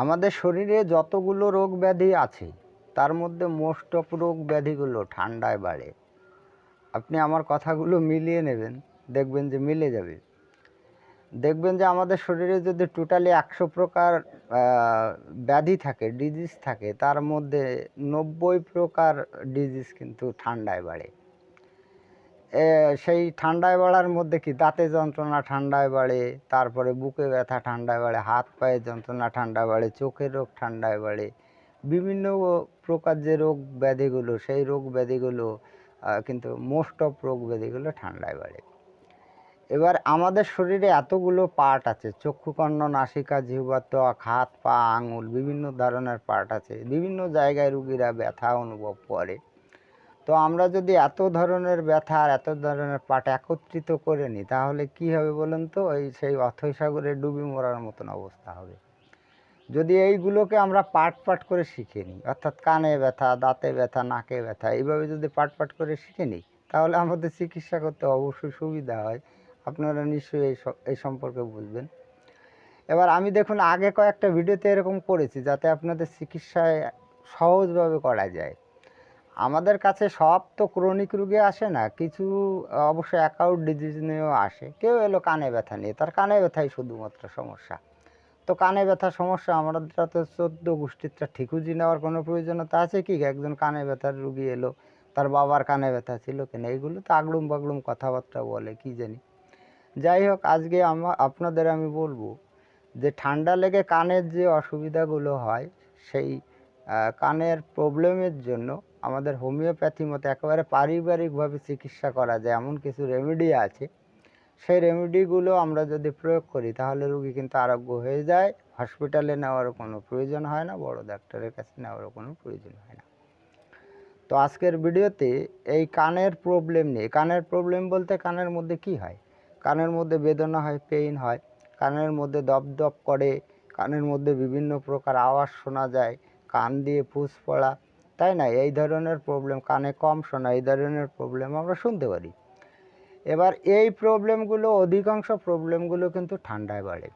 আমাদের শরীরে যতগুলো রোগ ব্যাধি আছে, তার মধ্যে মোস্ট অফ রোগ ব্যাধিগুলো ঠান্ডায় বাড়ে। আপনি আমার কথাগুলো মিলিয়ে নেবেন, দেখবেন যে মিলে যাবে। দেখবেন যে আমাদের শরীরে যদি টোটালি একশো প্রকার ব্যাধি থাকে ডিজিজ থাকে, তার মধ্যে নব্বই প্রকার ডিজিজ কিন্তু ঠান্ডায় বাড়ে। সেই ঠান্ডায় বাড়ার মধ্যে কি? দাঁতে যন্ত্রণা ঠান্ডায় বাড়ে, তারপরে বুকে ব্যথা ঠান্ডায় বাড়ে, হাত পায়ে যন্ত্রণা ঠান্ডায় বাড়ে, চোখের রোগ ঠান্ডায় বাড়ে, বিভিন্ন প্রকার যে রোগ ব্যাধিগুলো, সেই রোগ ব্যাধিগুলো কিন্তু মোস্ট অফ রোগ ব্যাধিগুলো ঠান্ডায় বাড়ে। এবার আমাদের শরীরে এতগুলো পার্ট আছে, চক্ষুকর্ণ, নাসিকা জিহ্বা ত্বক হাত, পা, আঙুল, বিভিন্ন ধরনের পার্ট আছে, বিভিন্ন জায়গায় রুগীরা ব্যথা অনুভব করে। তো আমরা যদি এত ধরনের ব্যথা আর এত ধরনের পার্ট একত্রিত করে নিই, তাহলে কি হবে বলুন তো? ওই সেই অথৈ সাগরে ডুবি মরার মতন অবস্থা হবে। যদি এইগুলোকে আমরা পাট পাট করে শিখে নিই, অর্থাৎ কানে ব্যথা, দাঁতে ব্যথা, নাকে ব্যথা, এইভাবে যদি পাট পাট করে শিখে নিই, তাহলে আমাদের চিকিৎসা করতে অবশ্যই সুবিধা হয়। আপনারা নিশ্চয়ই এই এই সম্পর্কে বুঝবেন। এবার আমি দেখুন, আগে কয়েকটা ভিডিওতে এরকম করেছি, যাতে আপনাদের চিকিৎসায় সহজভাবে করা যায়। আমাদের কাছে সব তো ক্রনিক রোগে আসে না, কিছু অবশ্য অ্যাকাউট ডিজিজ নিয়েও আসে। কেউ এলো কানে ব্যথা নিয়ে, তার কানে ব্যথাই শুধুমাত্র সমস্যা। তো কানে ব্যথা সমস্যা আমাদের তো চোদ্দ গোষ্ঠীটা ঠিকুজি নেওয়ার কোনো প্রয়োজনীয়তা আছে কি? একজন কানে ব্যথার রুগী এলো, তার বাবার কানে ব্যথা ছিল কেন এইগুলো তো আগড়ুম বাগড়ুম কথাবার্তা বলে, কি জানি। যাই হোক, আজকে আমা, আপনাদের আমি বলব যে ঠান্ডা লেগে কানের যে অসুবিধাগুলো হয়, সেই কানের প্রবলেমের জন্য আমাদের হোমিওপ্যাথি মতো একেবারে পারিবারিকভাবে চিকিৎসা করা যায়, এমন কিছু রেমেডি আছে। সেই রেমেডিগুলো আমরা যদি প্রয়োগ করি, তাহলে রুগী কিন্তু আরোগ্য হয়ে যায়। হসপিটালে নেওয়ারও কোনো প্রয়োজন হয় না, বড় ডাক্তারের কাছে নেওয়ারও কোনো প্রয়োজন হয় না। তো আজকের ভিডিওতে এই কানের প্রবলেম নিয়ে, কানের প্রবলেম বলতে কানের মধ্যে কি হয়? কানের মধ্যে বেদনা হয় পেইন হয়, কানের মধ্যে দপ দপ করে, কানের মধ্যে বিভিন্ন প্রকার আওয়াজ শোনা যায়, কান দিয়ে ফুস পড়া তাই না? এই ধরনের প্রবলেম কানে কম শোনা, এই ধরনের প্রবলেম আমরা শুনতে পারি। এবার এই প্রবলেমগুলো অধিকাংশ প্রবলেমগুলো কিন্তু ঠান্ডায় বাড়ে।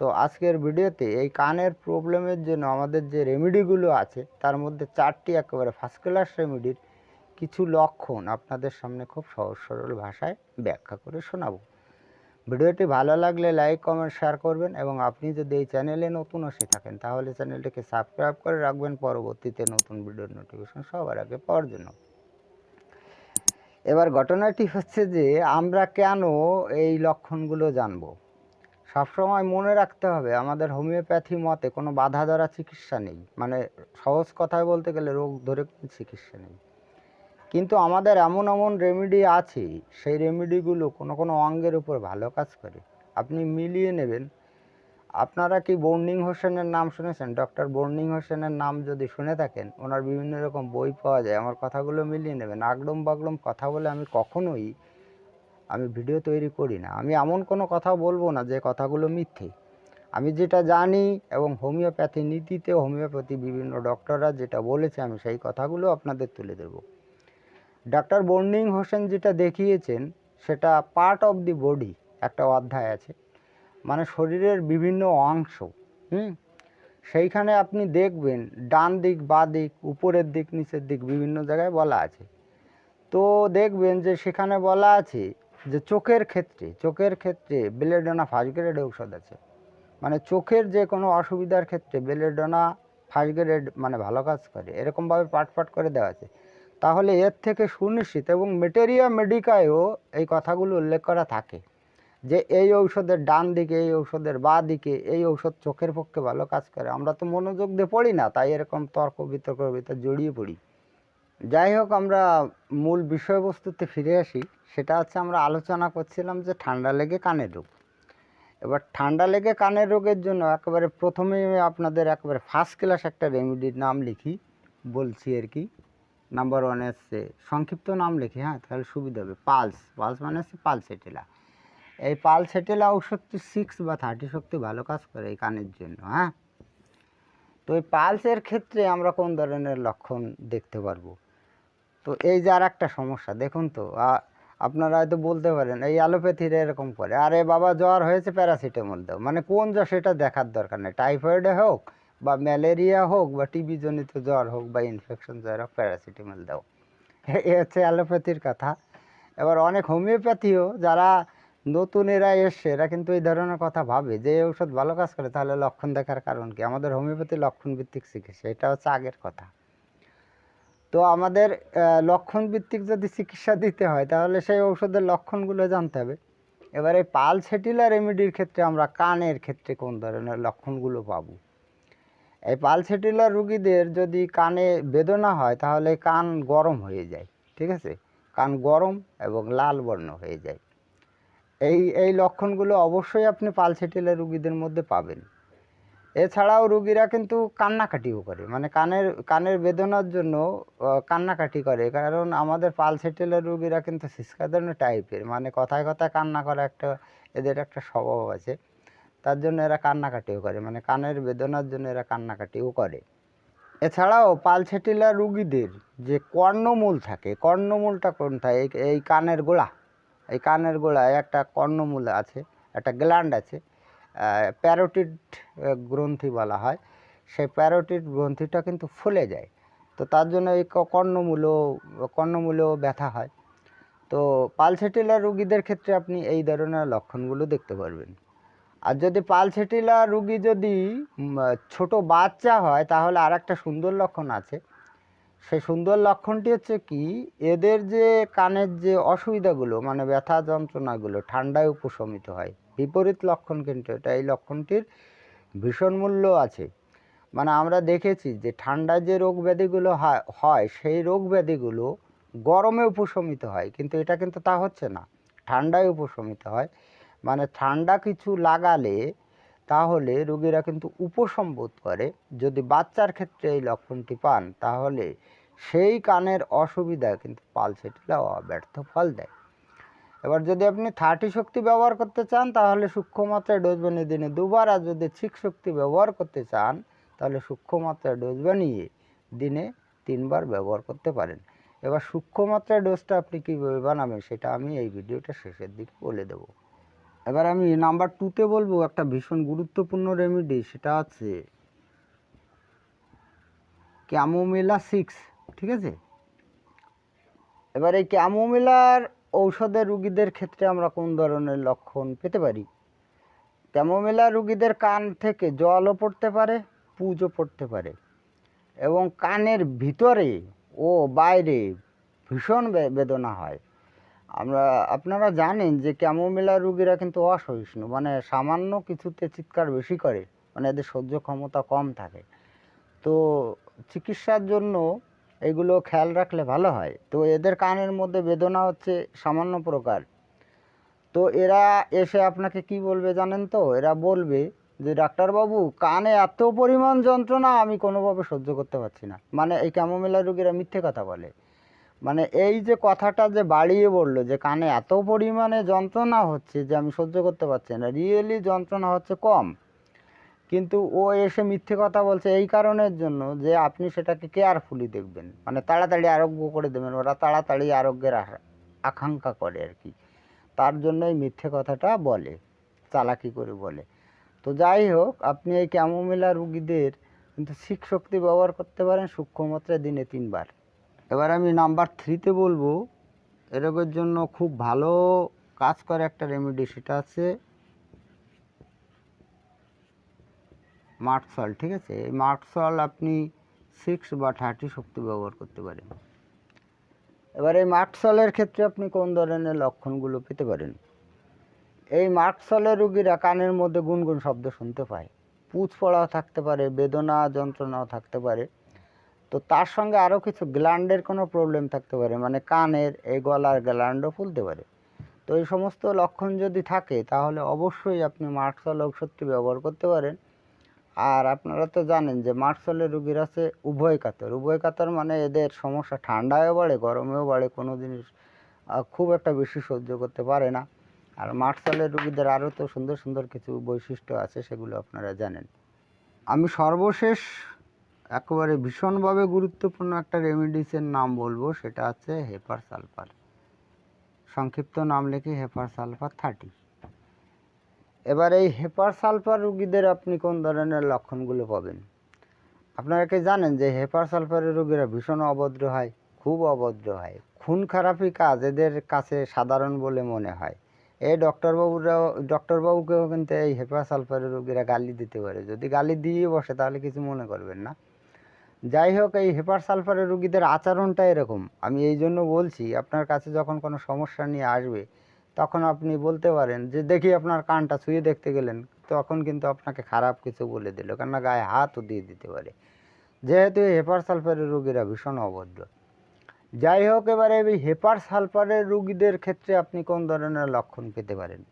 তো আজকের ভিডিওতে এই কানের প্রবলেমের জন্য আমাদের যে রেমেডিগুলো আছে, তার মধ্যে চারটি একেবারে ফার্স্ট ক্লাস রেমেডির কিছু লক্ষণ আপনাদের সামনে খুব সহজ সরল ভাষায় ব্যাখ্যা করে শোনাবো। ভিডিওটি ভালো লাগলে লাইক, কমেন্ট, শেয়ার করবেন এবং আপনি যদি এই চ্যানেলে নতুন এসে থাকেন, তাহলে চ্যানেলটিকে সাবস্ক্রাইব করে রাখবেন। পরবর্তীতে নতুন ভিডিওর নোটিফিকেশন সবার আগে পাওয়ার জন্য। এবার ঘটনাটি হচ্ছে যে, আমরা কেন এই লক্ষণগুলো জানব? সবসময় মনে রাখতে হবে, আমাদের হোমিওপ্যাথি মতে কোনো বাধা ধরা চিকিৎসা নেই। মানে সহজ কথায় বলতে গেলে রোগ ধরে চিকিৎসা নেই। কিন্তু আমাদের এমন এমন রেমেডি আছে, সেই রেমেডিগুলো কোনো কোনো অঙ্গের উপর ভালো কাজ করে। আপনি মিলিয়ে নেবেন। আপনারা কি বর্নিং হোসেনের নাম শুনেছেন? ডক্টর বর্নিং হোসেনের নাম যদি শুনে থাকেন, ওনার বিভিন্ন রকম বই পাওয়া যায়, আমার কথাগুলো মিলিয়ে নেবেন। আগডম বাগডম কথা বলে আমি কখনোই আমি ভিডিও তৈরি করি না। আমি এমন কোনো কথা বলব না যে কথাগুলো মিথ্যে। আমি যেটা জানি এবং হোমিওপ্যাথি নীতিতে হোমিওপ্যাথি বিভিন্ন ডক্টররা যেটা বলেছে, আমি সেই কথাগুলো আপনাদের তুলে দেবো ডাক্তার বর্নিং হোসেন যেটা দেখিয়েছেন, সেটা পার্ট অফ দি বডি একটা অধ্যায় আছে। মানে শরীরের বিভিন্ন অংশ, হুম? সেইখানে আপনি দেখবেন, ডান দিক, বা দিক, উপরের দিক, নিচের দিক, বিভিন্ন জায়গায় বলা আছে। তো দেখবেন যে সেখানে বলা আছে যে চোখের ক্ষেত্রে চোখের ক্ষেত্রে বেলেডোনা ফার্স্ট গ্রেড ঔষধ আছে। মানে চোখের যে কোনো অসুবিধার ক্ষেত্রে বেলেডোনা ফার্স্ট গ্রেড মানে ভালো কাজ করে। এরকমভাবে পাট পাট করে দেওয়া আছে। তাহলে এর থেকে সুনিশ্চিত এবং মেটেরিয়া মেডিকায়ও এই কথাগুলো উল্লেখ করা থাকে যে এই ঔষধের ডান দিকে, এই ঔষধের বা দিকে, এই ঔষধ চোখের পক্ষে ভালো কাজ করে। আমরা তো মনোযোগ দিয়ে পড়ি না, তাই এরকম তর্ক বিতর্কের ভিতর জড়িয়ে পড়ি। যাই হোক, আমরা মূল বিষয়বস্তুতে ফিরে আসি। সেটা হচ্ছে আমরা আলোচনা করছিলাম যে ঠান্ডা লেগে কানের রোগ। এবার ঠান্ডা লেগে কানের রোগের জন্য একেবারে প্রথমেই আপনাদের একেবারে ফার্স্ট ক্লাস একটা রেমেডির নাম লিখি, বলছি আর কি। নাম্বার ওয়ান এসছে। সংক্ষিপ্ত নাম লিখি হ্যাঁ তাহলে সুবিধা হবে। পালস পালস মানে হচ্ছে পালসেটেলা এই পালসেটেলা ঔষধটি সিক্স বা থার্টি শক্তি ভালো কাজ করে এই কানের জন্য হ্যাঁ? তো এই পালসের ক্ষেত্রে আমরা কোন ধরনের লক্ষণ দেখতে পারব? তো এই যে আর একটা সমস্যা, দেখুন তো আপনারা হয়তো বলতে পারেন, এই অ্যালোপ্যাথির এরকম করে, আরে বাবা, জ্বর হয়েছে, প্যারাসিটামল দাও। মানে কোন জ্বর সেটা দেখার দরকার নেই। টাইফয়েডে হোক বা ম্যালেরিয়া হোক বা টিবি জনিত জ্বর হোক বা ইনফেকশন জ্বর হোক প্যারাসিটামল দাও। এ হচ্ছে অ্যালোপ্যাথির কথা। এবার অনেক হোমিওপ্যাথিও যারা নতুন এরা এসছে এরা কিন্তু এই ধরনের কথা ভাবে যে ঔষধ ভালো কাজ করে তাহলে লক্ষণ দেখার কারণ কি? আমাদের হোমিওপ্যাথি লক্ষণ ভিত্তিক চিকিৎসা এটা হচ্ছে আগের কথা। তো আমাদের আহ, লক্ষণ ভিত্তিক যদি চিকিৎসা দিতে হয় তাহলে সেই ঔষধের লক্ষণগুলো জানতে হবে। এবারে পাল সেটিলা রেমেডির ক্ষেত্রে আমরা কানের ক্ষেত্রে কোন ধরনের লক্ষণগুলো পাবো? এই পাল সেটিলা রুগীদের যদি কানে বেদনা হয়, তাহলে কান গরম হয়ে যায়, ঠিক আছে? কান গরম এবং লাল বর্ণ হয়ে যায়। এই এই লক্ষণগুলো অবশ্যই আপনি পাল সেটিলা রুগীদের মধ্যে পাবেন। এছাড়াও রুগীরা কিন্তু কান্নাকাটিও করে মানে কানের কানের বেদনার জন্য কান্নাকাটি করে। কারণ আমাদের পাল সেটেলের রুগীরা কিন্তু সিসকাদানো টাইপের মানে কথায় কথায় কান্না করা একটা, এদের একটা স্বভাব আছে। তার জন্য এরা কান্নাকাটিও করে। মানে কানের বেদনার জন্য এরা কান্নাকাটিও করে। এছাড়াও পাল সেটিলা রুগীদের যে কর্ণমূল থাকে, কর্ণমূলটা কোনটা এই এই কানের গোড়া এই কানের গোড়ায় একটা কর্ণমূল আছে, একটা গ্ল্যান্ড আছে প্যারোটিড গ্রন্থি বলা হয়। সেই প্যারোটিড গ্রন্থিটা কিন্তু ফুলে যায়। তো তার জন্য এই কর্ণমূলও, কর্ণমূলেও ব্যথা হয়। তো পালসেটিলা রুগীদের ক্ষেত্রে আপনি এই ধরনের লক্ষণগুলো দেখতে পারবেন। আর যদি পালসেটিলা রুগী যদি ছোট বাচ্চা হয়, তাহলে আর একটা সুন্দর লক্ষণ আছে। সেই সুন্দর লক্ষণটি হচ্ছে কি, এদের যে কানের যে অসুবিধাগুলো মানে ব্যথা যন্ত্রণাগুলো, ঠান্ডায় উপশমিত হয়। বিপরীত লক্ষণ কিন্তু এটা, এই লক্ষণটির ভীষণ মূল্য আছে। মানে আমরা দেখেছি যে ঠান্ডায় যে রোগ ব্যাধিগুলো হয়, সেই রোগ ব্যাধিগুলো গরমে উপশমিত হয়, কিন্তু এটা কিন্তু তা হচ্ছে না। ঠান্ডায় উপশমিত হয়। মানে ঠান্ডা কিছু লাগালে তাহলে রোগীরা কিন্তু উপশম বোধ করে। যদি বাচ্চার ক্ষেত্রে এই লক্ষণটি পান, তাহলে সেই কানের অসুবিধা কিন্তু পালসেটিলা ব্যর্থ ফল দেয়। এবার যদি আপনি থার্টি শক্তি ব্যবহার করতে চান, তাহলে সূক্ষ্ম মাত্রায় ডোজ বানিয়ে দিনে দুবার। আর যদি সিক্স শক্তি ব্যবহার করতে চান, তাহলে সূক্ষ্ম মাত্রায় ডোজ বানিয়ে দিনে তিনবার ব্যবহার করতে পারেন। এবার সূক্ষ্ম মাত্রায় ডোজটা আপনি কীভাবে বানাবেন, সেটা আমি এই ভিডিওটা শেষের দিকে বলে দেব। এবার আমি নাম্বার টুতে বলব একটা ভীষণ গুরুত্বপূর্ণ রেমেডি সেটা হচ্ছে ক্যামোমিলা সিক্স ঠিক আছে? এবার এই ক্যামোমিলার ঔষধের রুগীদের ক্ষেত্রে আমরা কোন ধরনের লক্ষণ পেতে পারি? ক্যামোমিলা রুগীদের কান থেকে জলও পড়তে পারে পুজও পড়তে পারে এবং কানের ভিতরে ও বাইরে ভীষণ বেদনা হয়। আমরা, আপনারা জানেন যে ক্যামোমিলা রুগীরা কিন্তু অসহিষ্ণু মানে সামান্য কিছুতে চিৎকার বেশি করে মানে এদের সহ্য ক্ষমতা কম থাকে। তো চিকিৎসার জন্য এগুলো খেয়াল রাখলে ভালো হয়। তো এদের কানের মধ্যে বেদনা হচ্ছে সামান্য প্রকার। তো এরা এসে আপনাকে কি বলবে জানেন তো? এরা বলবে যে, ডাক্তারবাবু, কানে এত পরিমাণ যন্ত্রণা আমি কোনোভাবে সহ্য করতে পারছি না। মানে এই ক্যামোমিলা রোগীরা মিথ্যে কথা বলে। মানে এই যে কথাটা যে বাড়িয়ে বলল যে কানে এত পরিমাণে যন্ত্রণা হচ্ছে যে আমি সহ্য করতে পারছি না রিয়েলি যন্ত্রণা হচ্ছে কম। কিন্তু ও এসে মিথ্যে কথা বলছে এই কারণের জন্য যে আপনি সেটাকে কেয়ারফুলি দেখবেন মানে তাড়াতাড়ি আরোগ্য করে দেবেন, ওরা তাড়াতাড়ি আরোগ্যের আকাঙ্ক্ষা করে আর কি। তার জন্যই মিথ্যে কথাটা বলে, চালাকি করে বলে। তো যাই হোক, আপনি এই ক্যামোমিলা রুগীদের কিন্তু শিখ শক্তি ব্যবহার করতে পারেন সূক্ষ্ম মাত্রায় দিনে তিনবার। এবার আমি নাম্বার থ্রিতে বলব এ রোগের জন্য খুব ভালো কাজ করে একটা রেমেডি সেটা আছে মার্কসল ঠিক আছে? এই মার্কসল আপনি সিক্স বা থার্টি শক্তি ব্যবহার করতে পারেন। এবার এই মার্কসলের ক্ষেত্রে আপনি কোন ধরনের লক্ষণগুলো পেতে পারেন? এই মার্কসলের রুগীরা কানের মধ্যে গুনগুন শব্দ শুনতে পায়। পুঁজ পড়াও থাকতে পারে, বেদনা, যন্ত্রণাও থাকতে পারে। তো তার সঙ্গে আরও কিছু গ্ল্যান্ডের কোনো প্রবলেম থাকতে পারে মানে কানের, এই গলার গ্ল্যান্ডও ফুলতে পারে। তো এই সমস্ত লক্ষণ যদি থাকে, তাহলে অবশ্যই আপনি মার্কসল ঔষধটি ব্যবহার করতে পারেন। আর আপনারা তো জানেন যে মার্কসলের রুগীর আছে উভয় কাতর। উভয় কাতর মানে এদের সমস্যা ঠান্ডায়ও বাড়ে, গরমেও বাড়ে, কোনো জিনিস খুব একটা বেশি সহ্য করতে পারে না। আর মার্কসলের রুগীদের আরও তো সুন্দর সুন্দর কিছু বৈশিষ্ট্য আছে, সেগুলো আপনারা জানেন। আমি সর্বশেষ একেবারে ভীষণভাবে গুরুত্বপূর্ণ একটা রেমিডিসের নাম বলব, সেটা হচ্ছে হেপার সালফার। সংক্ষিপ্ত নাম লিখি হেপার সালফার থার্টি এবার এই হেপার সালফার রুগীদের আপনি কোন ধরনের লক্ষণগুলো পাবেন? আপনারা কি জানেন যে হেপার সালফারের রোগীরা ভীষণ অভদ্র হয়, খুব অভদ্র হয়? খুন খারাপি কাজ এদের কাছে সাধারণ বলে মনে হয়। এই ডক্টরবাবুরাও ডক্টরবাবুকেও কিন্তু এই হেপার সালফারের রোগীরা গালি দিতে পারে। যদি গালি দিয়ে বসে তাহলে কিছু মনে করবেন না। যাই হোক এই হেপার সালফারের রুগীদের আচরণটা এরকম। আমি এই জন্য বলছি, আপনার কাছে যখন কোনো সমস্যা নিয়ে আসবে, তখন আপনি বলতে পারেন যে, দেখি আপনার কানটা ছুঁয়ে দেখতে গেলেন। তখন কিন্তু আপনাকে খারাপ কিছু বলে দিল, কেননা গায়ে হাতও দিয়ে দিতে পারে। যেহেতু এই হেপার সালফারের রুগীরা ভীষণ অভদ্র। যাই হোক এবারে এই হেপার সালফারের রুগীদের ক্ষেত্রে আপনি কোন ধরনের লক্ষণ পেতে পারেন?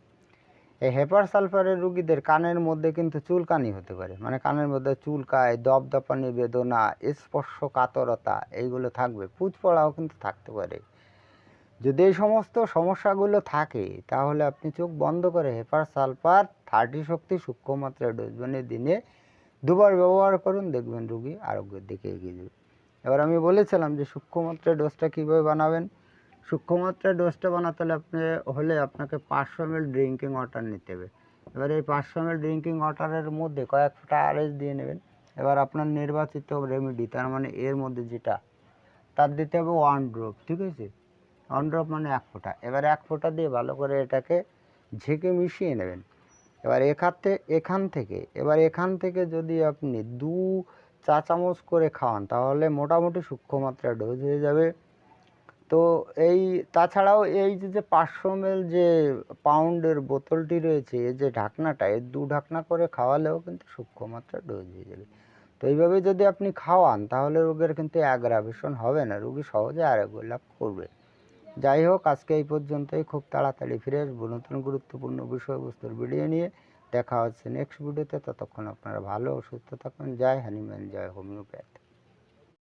এই হেপার সালফারের রুগীদের কানের মধ্যে কিন্তু চুলকানি হতে পারে। মানে কানের মধ্যে চুলকায় দপদপানি বেদনা স্পর্শ কাতরতা এইগুলো থাকবে। পুঁজ পড়াও কিন্তু থাকতে পারে। যদি এই সমস্ত সমস্যাগুলো থাকে, তাহলে আপনি চোখ বন্ধ করে হেপার সালফার থার্টি শক্তি সূক্ষ্ম মাত্রায় ডোজ মানে দিনে দুবার ব্যবহার করুন, দেখবেন রুগী আরোগ্যের দিকে এগিয়ে যাবে। এবার আমি বলেছিলাম যে সূক্ষ্ম মাত্রায় ডোজটা কীভাবে বানাবেন? সূক্ষ্ম মাত্রায় ডোজটা বানাতে হলে আপনি হলে আপনাকে পাঁচশো এমএল ড্রিঙ্কিং ওয়াটার নিতে হবে। এবার এই পাঁচশো এমএল ড্রিঙ্কিং ওয়াটারের মধ্যে কয়েক ফোঁটা আরএস দিয়ে নেবেন। এবার আপনার নির্বাচিত রেমেডি তার মানে এর মধ্যে যেটা, তার দিতে হবে ওয়ান ড্রপ ঠিক আছে? ওয়ান ড্রপ মানে এক ফোঁটা। এবার এক ফোঁটা দিয়ে ভালো করে এটাকে ঝেঁকে মিশিয়ে নেবেন। এবার থেকে এখান থেকে, এবার এখান থেকে যদি আপনি দু চা চামচ করে খাওয়ান, তাহলে মোটামুটি সূক্ষ্ম মাত্রায় ডোজ হয়ে যাবে। তো এই, তাছাড়াও এই যে যে পাঁচশো এমএল যে পাউন্ডের বোতলটি রয়েছে, এই যে ঢাকনাটা, এর দু ঢাকনা করে খাওয়ালেও কিন্তু সূক্ষ্ম মাত্রায় ডোজ হয়ে যাবে। তো এইভাবে যদি আপনি খাওয়ান, তাহলে রোগের কিন্তু অ্যাগ্রাভেশন হবে না, রোগী সহজে আরোগ্য লাভ করবে। যাই হোক, আজকে এই পর্যন্তই, খুব তাড়াতাড়ি ফিরে আসব নতুন গুরুত্বপূর্ণ বিষয়বস্তুর ভিডিও নিয়ে। দেখা হচ্ছে নেক্সট ভিডিওতে ততক্ষণ আপনারা ভালো ও সুস্থ থাকুন। জয় হনুমান, জয় হোমিওপ্যাথ।